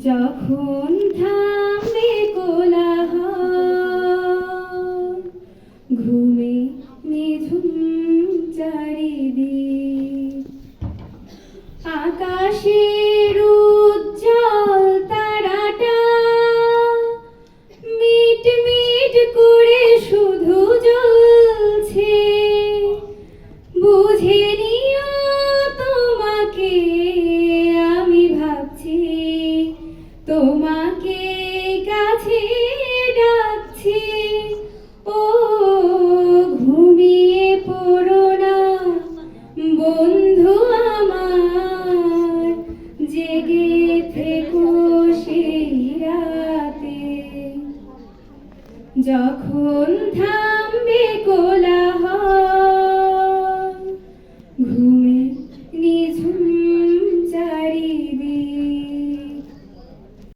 যখন থামে কোলাহল ঘুমে নিঝুম চারিদিক আকাশের বুঝে তোমাকে, আমি ভাবছি তোমাকে কাছে ডাকছি। ও ঘুমিয়ে পড়ো না, বন্ধু আমার, জেগে থেকো সেই যখন